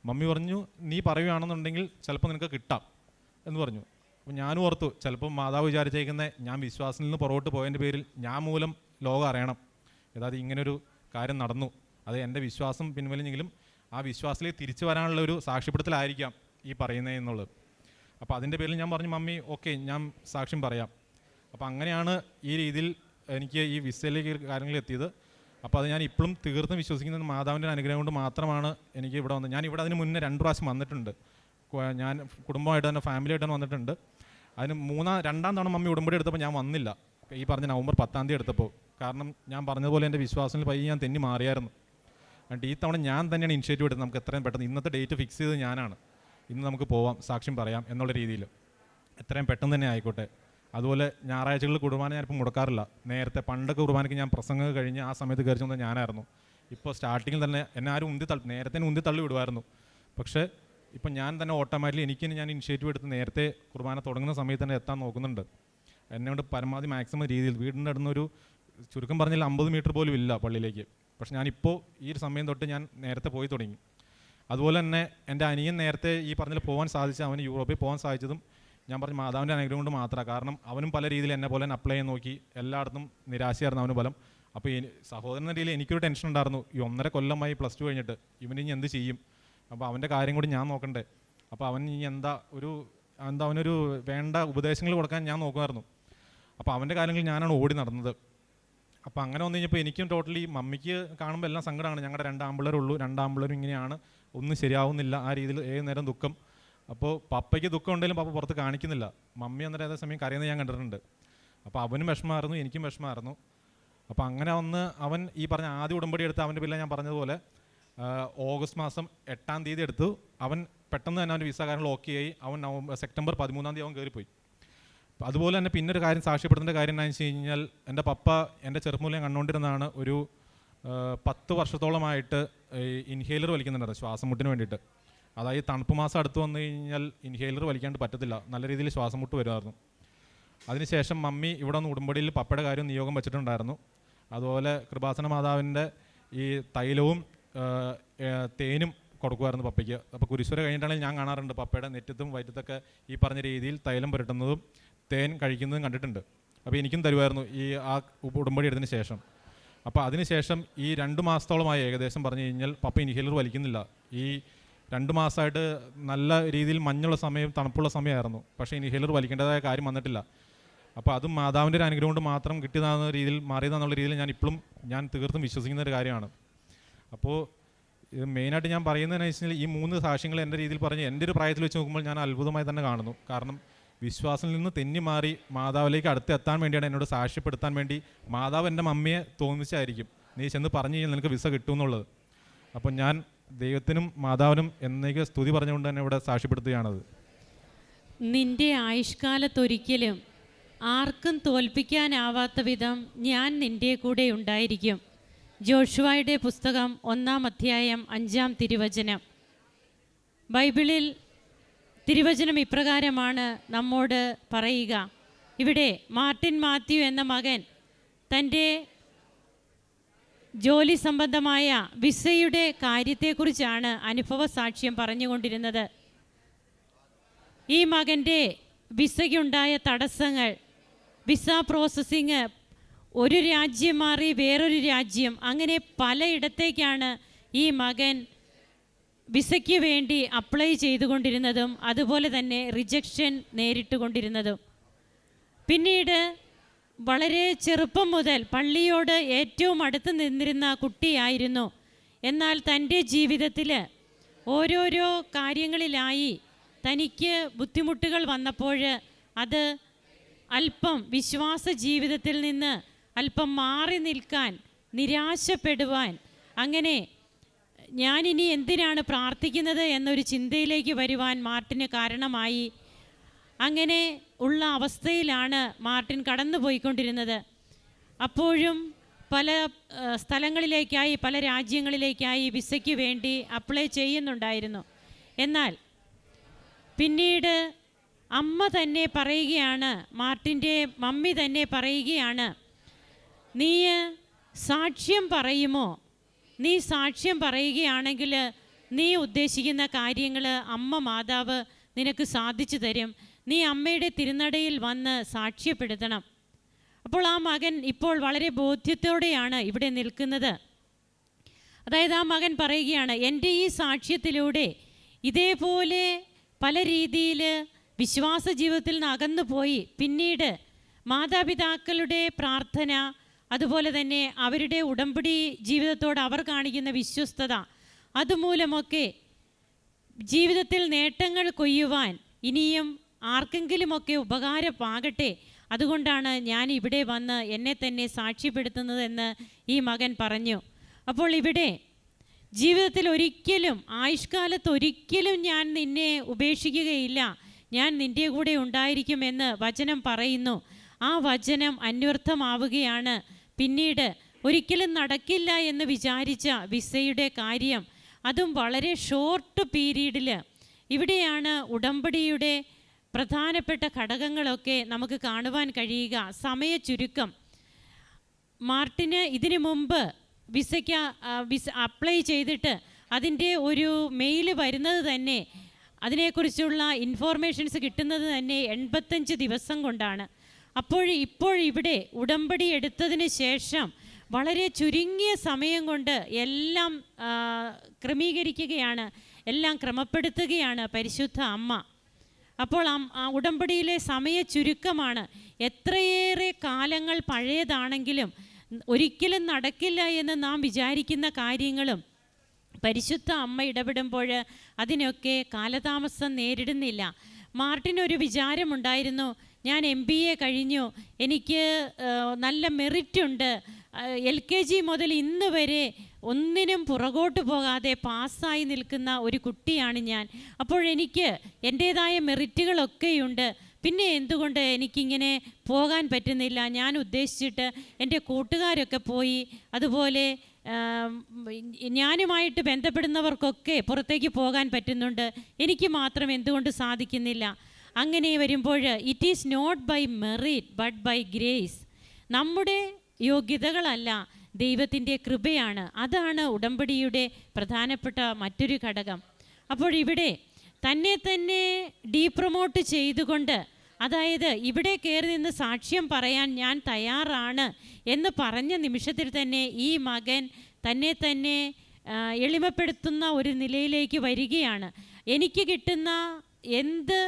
മമ്മി പറഞ്ഞു നീ പറയുകയാണെന്നുണ്ടെങ്കിൽ ചിലപ്പോൾ നിനക്ക് കിട്ടാം എന്ന് പറഞ്ഞു. അപ്പോൾ ഞാനും ഓർത്തു ചിലപ്പോൾ മാതാവ് വിചാരിച്ചേക്കുന്നത് ഞാൻ വിശ്വാസത്തിൽ നിന്ന് പുറകോട്ട് പോയതിന്റെ പേരിൽ ഞാൻ മൂലം ലോകം അറിയണം. അതായത് ഇങ്ങനൊരു കാര്യം നടന്നു. അത് എന്റെ വിശ്വാസം പിൻവലിഞ്ഞെങ്കിലും ആ വിശ്വാസത്തിലേക്ക് തിരിച്ചു വരാനുള്ള ഒരു സാക്ഷ്യപ്പെടുത്തലായിരിക്കാം ഈ പറയുന്നത് എന്നുള്ളത്. അപ്പോൾ അതിന്റെ പേരിൽ ഞാൻ പറഞ്ഞു മമ്മി ഓക്കെ ഞാൻ സാക്ഷ്യം പറയാം. അപ്പോൾ അങ്ങനെയാണ് ഈ രീതിയിൽ എനിക്ക് ഈ വിസയിലേക്ക് കാര്യങ്ങൾ എത്തിയത്. അപ്പോൾ അത് ഞാൻ ഇപ്പോഴും തീർത്തും വിശ്വസിക്കുന്നത് മാതാവിന്റെ അനുഗ്രഹം കൊണ്ട് മാത്രമാണ് എനിക്ക് ഇവിടെ വന്നത്. ഞാൻ ഇവിടെ അതിന് മുന്നേ രണ്ട് പ്രാവശ്യം വന്നിട്ടുണ്ട്. ഞാൻ കുടുംബമായിട്ട് തന്നെ ഫാമിലിയായിട്ട് തന്നെ വന്നിട്ടുണ്ട്. അതിന് മൂന്നാം രണ്ടാം തവണ മമ്മി ഉടമ്പടി എടുത്തപ്പോൾ ഞാൻ വന്നില്ല. ഈ പറഞ്ഞ നവംബർ പത്താം തീയതി എടുത്തപ്പോൾ കാരണം ഞാൻ പറഞ്ഞതുപോലെ എന്റെ വിശ്വാസത്തിൽ പയ്യെ ഞാൻ തെന്നി മാറിയായിരുന്നു. എന്നിട്ട് ഈ തവണ ഞാൻ തന്നെയാണ് ഇനിഷ്യേറ്റീവ് എടുത്തത്. നമുക്ക് എത്രയും പെട്ടെന്ന് ഇന്നത്തെ ഡേറ്റ് ഫിക്സ് ചെയ്ത് ഞാനാണ്. ഇന്ന് നമുക്ക് പോവാം സാക്ഷ്യം പറയാം എന്നുള്ള രീതിയിൽ. എത്രയും പെട്ടെന്ന് തന്നെ ആയിക്കോട്ടെ. അതുപോലെ ഞായറാഴ്ചകളിൽ കുർബാന ഞാനിപ്പോൾ മുടക്കാറില്ല. നേരത്തെ പണ്ടൊക്കെ കുർബാനയ്ക്ക് ഞാൻ പ്രസംഗം കഴിഞ്ഞ് ആ സമയത്ത് കയറി ചെന്നത് ഞാനായിരുന്നു. ഇപ്പോൾ സ്റ്റാർട്ടിങ്ങിൽ തന്നെ എന്നെ ആരും ഉന്തി തള്ളി നേരത്തെ ഉന്തി തള്ളി വിടുമായിരുന്നു. പക്ഷേ ഇപ്പം ഞാൻ തന്നെ ഓട്ടോമാറ്റിക്കലി എനിക്ക് ഞാൻ ഇനിഷ്യേറ്റീവ് എടുത്ത് നേരത്തെ കുർബാന തുടങ്ങുന്ന സമയത്ത് തന്നെ എത്താൻ നോക്കുന്നുണ്ട്. എന്നോട് പരമാവധി മാക്സിമം രീതിയിൽ വീടിന്റെ അടുന്നൊരു ചുരുക്കം പറഞ്ഞാൽ അമ്പത് മീറ്റർ പോലും ഇല്ല പള്ളിയിലേക്ക്. പക്ഷെ ഞാനിപ്പോൾ ഈ ഒരു സമയം തൊട്ട് ഞാൻ നേരത്തെ പോയി തുടങ്ങി. അതുപോലെ തന്നെ എന്റെ അനിയൻ നേരത്തെ ഈ പറഞ്ഞതിൽ പോകാൻ സാധിച്ച അവന് യൂറോപ്പിൽ പോകാൻ സാധിച്ചതും ഞാൻ പറഞ്ഞു മാതാവിന്റെ അനുഗ്രഹം കൊണ്ട് മാത്രമാണ്. കാരണം അവനും പല രീതിയിൽ എന്നെ പോലെ അപ്ലൈ ചെയ്യാൻ നോക്കി. എല്ലായിടത്തും നിരാശയായിരുന്നു അവന് ഫലം. അപ്പോൾ സഹോദരൻ രീതിയിൽ എനിക്കൊരു ടെൻഷൻ ഉണ്ടായിരുന്നു. ഈ ഒന്നര കൊല്ലമായി പ്ലസ് ടു കഴിഞ്ഞിട്ട് ഇവനിനി എന്ത് ചെയ്യും? അപ്പോൾ അവന്റെ കാര്യം കൂടി ഞാൻ നോക്കണ്ടേ. അപ്പോൾ അവൻ ഇനി എന്താ ഒരു എന്താ അവനൊരു വേണ്ട ഉപദേശങ്ങൾ കൊടുക്കാൻ ഞാൻ നോക്കുമായിരുന്നു. അപ്പോൾ അവന്റെ കാര്യങ്ങളിൽ ഞാനാണ് ഓടി നടന്നത്. അപ്പോൾ അങ്ങനെ വന്നു കഴിഞ്ഞപ്പോൾ എനിക്കും ടോട്ടലി മമ്മിക്ക് കാണുമ്പോൾ എല്ലാം സങ്കടമാണ്. ഞങ്ങളുടെ രണ്ടാമ്പിള്ളേരുള്ളൂ രണ്ടാമ്പിള്ളേരും ഇങ്ങനെയാണ്. ഒന്നും ശരിയാവുന്നില്ല ആ രീതിയിൽ ഏത് നേരം ദുഃഖം. അപ്പോൾ പപ്പയ്ക്ക് ദുഃഖം ഉണ്ടെങ്കിലും പപ്പ പുറത്ത് കാണിക്കുന്നില്ല. മമ്മി അന്നേരം അതേ സമയം കരയുന്നത് ഞാൻ കണ്ടിട്ടുണ്ട്. അപ്പോൾ അവനും വിഷമമായിരുന്നു എനിക്കും വിഷമമായിരുന്നു. അപ്പോൾ അങ്ങനെ വന്ന് അവൻ ഈ പറഞ്ഞ ആദ്യ ഉടമ്പടി എടുത്ത് അവന്റെ പിള്ളേ ഞാൻ പറഞ്ഞതുപോലെ ഓഗസ്റ്റ് മാസം എട്ടാം തീയതി എടുത്തു. അവൻ പെട്ടെന്ന് തന്നെ അവന്റെ വിസ കാര്യങ്ങൾ ഓക്കെ ആയി. അവൻ നവംബർ സെപ്റ്റംബർ പതിമൂന്നാം തീയതി അവൻ കയറിപ്പോയി അതുപോലെ തന്നെ പിന്നെ ഒരു കാര്യം സാക്ഷ്യപ്പെടുത്തേണ്ട കാര്യം എന്താണെന്ന് വെച്ച് കഴിഞ്ഞാൽ എന്റെ പപ്പ എന്റെ ചെറുമൂലം കണ്ടുകൊണ്ടിരുന്നതാണ് ഒരു പത്ത് വർഷത്തോളമായിട്ട് ഇൻഹേലർ വലിക്കുന്നുണ്ട് ശ്വാസം മുട്ടിന് വേണ്ടിയിട്ട്. അതായത് തണുപ്പ് മാസം അടുത്ത് വന്നു കഴിഞ്ഞാൽ ഇൻഹേലർ വലിക്കാണ്ട് പറ്റത്തില്ല. നല്ല രീതിയിൽ ശ്വാസം മുട്ട് വരുമായിരുന്നു അതിനുശേഷം മമ്മി ഇവിടെ നിന്ന് ഉടമ്പടിയിൽ പപ്പയുടെ കാര്യം നിയോഗം വെച്ചിട്ടുണ്ടായിരുന്നു. അതുപോലെ കൃപാസന മാതാവിന്റെ ഈ തൈലവും തേനും കൊടുക്കുമായിരുന്നു പപ്പയ്ക്ക്. അപ്പോൾ കുരിശ്വര കഴിഞ്ഞിട്ടാണെങ്കിൽ ഞാൻ കാണാറുണ്ട് പപ്പയുടെ നെറ്റത്തും വയറ്റത്തൊക്കെ ഈ പറഞ്ഞ രീതിയിൽ തൈലം പുരട്ടുന്നതും തേൻ കഴിക്കുന്നതും കണ്ടിട്ടുണ്ട്. അപ്പോൾ എനിക്കും തരുമായിരുന്നു ഈ ആ ഉടുമ്പടി ഉടമ്പടി എടുത്തതിന് ശേഷം. അപ്പോൾ അതിനുശേഷം ഈ രണ്ട് മാസത്തോളമായി ഏകദേശം പറഞ്ഞു കഴിഞ്ഞാൽ പപ്പ ഇൻഹേലർ വലിക്കുന്നില്ല. ഈ രണ്ട് മാസമായിട്ട് നല്ല രീതിയിൽ മഞ്ഞുള്ള സമയം തണുപ്പുള്ള സമയമായിരുന്നു. പക്ഷേ ഇൻഹേലർ വലിക്കേണ്ടതായ കാര്യം വന്നിട്ടില്ല. അപ്പോൾ അതും മാതാവിന്റെ ഒരു അനുഗ്രഹം കൊണ്ട് മാത്രം കിട്ടിയതാണെന്ന രീതിയിൽ മാറിയതാണെന്നുള്ള രീതിയിൽ ഞാൻ ഇപ്പോഴും ഞാൻ തീർത്തും വിശ്വസിക്കുന്ന ഒരു കാര്യമാണ്. അപ്പോൾ ഇത് മെയിനായിട്ട് ഞാൻ പറയുന്നതെന്ന് വെച്ചാൽ ഈ മൂന്ന് സാക്ഷ്യങ്ങൾ എന്റെ രീതിയിൽ പറഞ്ഞ് എന്റെ ഒരു പ്രായത്തിൽ വെച്ച് നോക്കുമ്പോൾ ഞാൻ അത്ഭുതമായി തന്നെ കാണുന്നു. കാരണം വിശ്വാസത്തിൽ നിന്ന് തെന്നി മാറി മാതാവിലേക്ക് അടുത്ത് എത്താൻ വേണ്ടിയാണ് എന്നോട് സാക്ഷ്യപ്പെടുത്താൻ വേണ്ടി മാതാവ് എന്റെ മമ്മിയെ തോന്നിച്ചായിരിക്കും. നീ ചെന്ന് പറഞ്ഞു കഴിഞ്ഞാൽ നിനക്ക് വിസ കിട്ടും എന്നുള്ളത്. അപ്പോൾ ഞാൻ ദൈവത്തിനും മാതാവിനും എന്നേക്ക് സ്തുതി പറഞ്ഞുകൊണ്ട് തന്നെ ഇവിടെ സാക്ഷ്യപ്പെടുത്തുകയാണത്. നിന്റെ ആയുഷ്കാലത്തൊരിക്കലും ആർക്കും തോൽപ്പിക്കാനാവാത്ത വിധം ഞാൻ നിന്റെ കൂടെ ഉണ്ടായിരിക്കും. ജോഷുവയുടെ പുസ്തകം ഒന്നാം അധ്യായം അഞ്ചാം തിരുവചനം. ബൈബിളിൽ തിരുവചനം ഇപ്രകാരമാണ് നമ്മോട് പറയുക. ഇവിടെ മാർട്ടിൻ മാത്യു എന്ന മകൻ തന്റെ ജോലി സംബന്ധമായ വിസയുടെ കാര്യത്തെക്കുറിച്ചാണ് അനുഭവ സാക്ഷ്യം പറഞ്ഞുകൊണ്ടിരുന്നത്. ഈ മകന്റെ വിസയ്ക്കുണ്ടായ തടസ്സങ്ങൾ വിസ പ്രോസസ്സിങ് ഒരു രാജ്യം മാറി വേറൊരു രാജ്യം അങ്ങനെ പലയിടത്തേക്കാണ് ഈ മകൻ വിസയ്ക്ക് വേണ്ടി അപ്ലൈ ചെയ്തുകൊണ്ടിരുന്നതും അതുപോലെ തന്നെ റിജക്ഷൻ നേരിട്ടുകൊണ്ടിരുന്നതും. പിന്നീട് വളരെ ചെറുപ്പം മുതൽ പള്ളിയോട് ഏറ്റവും അടുത്ത് നിന്നിരുന്ന കുട്ടിയായിരുന്നു. എന്നാൽ തന്റെ ജീവിതത്തിൽ ഓരോരോ കാര്യങ്ങളിലായി തനിക്ക് ബുദ്ധിമുട്ടുകൾ വന്നപ്പോൾ അത് അല്പം വിശ്വാസ ജീവിതത്തിൽ നിന്ന് അല്പം മാറി നിൽക്കാൻ നിരാശപ്പെടുവാൻ. അങ്ങനെ ഞാനിനി എന്തിനാണ് പ്രാർത്ഥിക്കുന്നത് എന്നൊരു ചിന്തയിലേക്ക് വരുവാൻ മാർട്ടിന് കാരണമായി. അങ്ങനെ ഉള്ള അവസ്ഥയിലാണ് മാർട്ടിൻ കടന്നുപോയിക്കൊണ്ടിരുന്നത്. അപ്പോഴും പല സ്ഥലങ്ങളിലേക്കായി പല രാജ്യങ്ങളിലേക്കായി വിസയ്ക്ക് വേണ്ടി അപ്ലൈ ചെയ്യുന്നുണ്ടായിരുന്നു. എന്നാൽ പിന്നീട് അമ്മ തന്നെ പറയുകയാണ് മാർട്ടിന്റെ മമ്മി തന്നെ പറയുകയാണ് നീ സാക്ഷ്യം പറയുമോ? നീ സാക്ഷ്യം പറയുകയാണെങ്കിൽ നീ ഉദ്ദേശിക്കുന്ന കാര്യങ്ങൾ അമ്മ മാതാവ് നിനക്ക് സാധിച്ചു തരും. നീ അമ്മയുടെ തിരുനടയിൽ വന്ന് സാക്ഷ്യപ്പെടുത്തണം. അപ്പോൾ ആ മകൻ ഇപ്പോൾ വളരെ ബോധ്യത്തോടെയാണ് ഇവിടെ നിൽക്കുന്നത്. അതായത് ആ മകൻ പറയുകയാണ് എന്റെ ഈ സാക്ഷ്യത്തിലൂടെ ഇതേപോലെ പല രീതിയിൽ വിശ്വാസ ജീവിതത്തിൽ നിന്ന് അകന്നുപോയി. പിന്നീട് മാതാപിതാക്കളുടെ പ്രാർത്ഥന അതുപോലെ തന്നെ അവരുടെ ഉടമ്പടി ജീവിതത്തോട് അവർ കാണിക്കുന്ന വിശ്വസ്തത. അതുമൂലമൊക്കെ ജീവിതത്തിൽ നേട്ടങ്ങൾ കൊയ്യുവാൻ ഇനിയും ആർക്കെങ്കിലുമൊക്കെ ഉപകാരമാകട്ടെ. അതുകൊണ്ടാണ് ഞാൻ ഇവിടെ വന്ന് എന്നെ തന്നെ സാക്ഷ്യപ്പെടുത്തുന്നതെന്ന് ഈ മകൻ പറഞ്ഞു. അപ്പോൾ ഇവിടെ ജീവിതത്തിൽ ഒരിക്കലും ആയുഷ്കാലത്ത് ഒരിക്കലും ഞാൻ നിന്നെ ഉപേക്ഷിക്കുകയില്ല. ഞാൻ നിന്റെ കൂടെ ഉണ്ടായിരിക്കുമെന്ന് വചനം പറയുന്നു. ആ വചനം അന്വർത്ഥമാവുകയാണ്. പിന്നീട് ഒരിക്കലും നടക്കില്ല എന്ന് വിചാരിച്ച വിസയുടെ കാര്യം അതും വളരെ ഷോർട്ട് പീരീഡിൽ ഇവിടെയാണ് ഉടമ്പടിയുടെ പ്രധാനപ്പെട്ട ഘടകങ്ങളൊക്കെ നമുക്ക് കാണുവാൻ കഴിയുക. സമയ ചുരുക്കം. മാർട്ടിന് ഇതിനു മുമ്പ് വിസയ്ക്ക് വിസ അപ്ലൈ ചെയ്തിട്ട് അതിന്റെ ഒരു മെയിൽ വരുന്നത് തന്നെ അതിനെക്കുറിച്ചുള്ള ഇൻഫോർമേഷൻസ് കിട്ടുന്നത് തന്നെ എൺപത്തഞ്ച് ദിവസം കൊണ്ടാണ്. അപ്പോൾ ഇപ്പോൾ ഇവിടെ ഉടമ്പടി എടുത്തതിന് ശേഷം വളരെ ചുരുങ്ങിയ സമയം കൊണ്ട് എല്ലാം ക്രമീകരിക്കുകയാണ്. എല്ലാം ക്രമപ്പെടുത്തുകയാണ് പരിശുദ്ധ അമ്മ. അപ്പോൾ ആ ഉടമ്പടിയിലെ സമയ ചുരുക്കമാണ്. എത്രയേറെ കാലങ്ങൾ പഴയതാണെങ്കിലും ഒരിക്കലും നടക്കില്ല എന്ന് നാം വിചാരിക്കുന്ന കാര്യങ്ങളും പരിശുദ്ധ അമ്മ ഇടപെടുമ്പോൾ അതിനൊക്കെ കാലതാമസം നേരിടുന്നില്ല. മാർട്ടിനൊരു വിചാരമുണ്ടായിരുന്നു ഞാൻ എം ബി എ കഴിഞ്ഞു എനിക്ക് നല്ല മെറിറ്റ് ഉണ്ട് എൽ കെ ജി മുതൽ ഇന്ന് വരെ ഒന്നിനും പുറകോട്ട് പോകാതെ പാസ്സായി നിൽക്കുന്ന ഒരു കുട്ടിയാണ് ഞാൻ. അപ്പോഴെനിക്ക് എന്റേതായ മെറിറ്റുകളൊക്കെയുണ്ട്. പിന്നെ എന്തുകൊണ്ട് എനിക്കിങ്ങനെ പോകാൻ പറ്റുന്നില്ല? ഞാൻ ഉദ്ദേശിച്ചിട്ട് എന്റെ കൂട്ടുകാരൊക്കെ പോയി അതുപോലെ ഞാനുമായിട്ട് ബന്ധപ്പെടുന്നവർക്കൊക്കെ പുറത്തേക്ക് പോകാൻ പറ്റുന്നുണ്ട്. എനിക്ക് മാത്രം എന്തുകൊണ്ട് സാധിക്കുന്നില്ല. അങ്ങനെ വരുമ്പോൾ it is not by merit but by grace നമ്മുടെ യോഗ്യതകളല്ല ദൈവത്തിന്റെ കൃപയാണ്. അതാണ് ഉടമ്പടിയുടെ പ്രധാനപ്പെട്ട മറ്റൊരു ഘടകം. അപ്പോൾ ഇവിടെ തന്നെ തന്നെ ഡീപ്രൊമോട്ട് ചെയ്തുകൊണ്ട് അതായത് ഇവിടെ കയറി നിന്ന് സാക്ഷ്യം പറയാൻ ഞാൻ തയ്യാറാണ് എന്ന് പറഞ്ഞ നിമിഷത്തിൽ തന്നെ ഈ മകൻ തന്നെ തന്നെ എളിമപ്പെടുത്തുന്ന ഒരു നിലയിലേക്ക് വരികയാണ്. എനിക്ക് കിട്ടുന്ന എന്ത്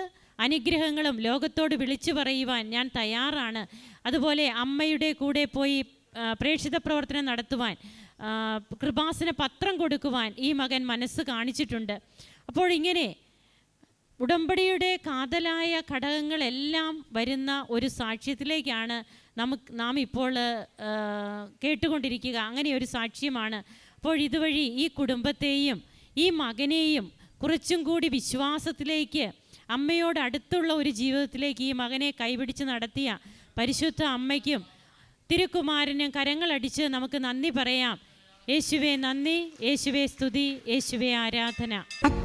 അനുഗ്രഹങ്ങളും ലോകത്തോട് വിളിച്ചു പറയുവാൻ ഞാൻ തയ്യാറാണ്. അതുപോലെ അമ്മയുടെ കൂടെ പോയി പ്രേക്ഷിത പ്രവർത്തനം നടത്തുവാൻ കൃപാസന പത്രം കൊടുക്കുവാൻ ഈ മകൻ മനസ്സ് കാണിച്ചിട്ടുണ്ട്. അപ്പോൾ ഇങ്ങനെ ഉടമ്പടിയുടെ കാതലായ ഘടകങ്ങളെല്ലാം വരുന്ന ഒരു സാക്ഷ്യത്തിലേക്കാണ് നമുക്ക് നാം ഇപ്പോൾ കേട്ടുകൊണ്ടിരിക്കുക. അങ്ങനെ ഒരു സാക്ഷ്യമാണ്. അപ്പോൾ ഇതുവഴി ഈ കുടുംബത്തെയും ഈ മകനെയും കുറച്ചും കൂടി വിശ്വാസത്തിലേക്ക് അമ്മയോട് അടുത്തുള്ള ഒരു ജീവിതത്തിലേക്ക് ഈ മകനെ കൈപിടിച്ച് നടത്തിയ പരിശുദ്ധ അമ്മയ്ക്കും തിരുക്കുമാരനും കരങ്ങളടിച്ച് നമുക്ക് നന്ദി പറയാം. യേശുവേ നന്ദി യേശുവേ സ്തുതി യേശുവേ ആരാധന.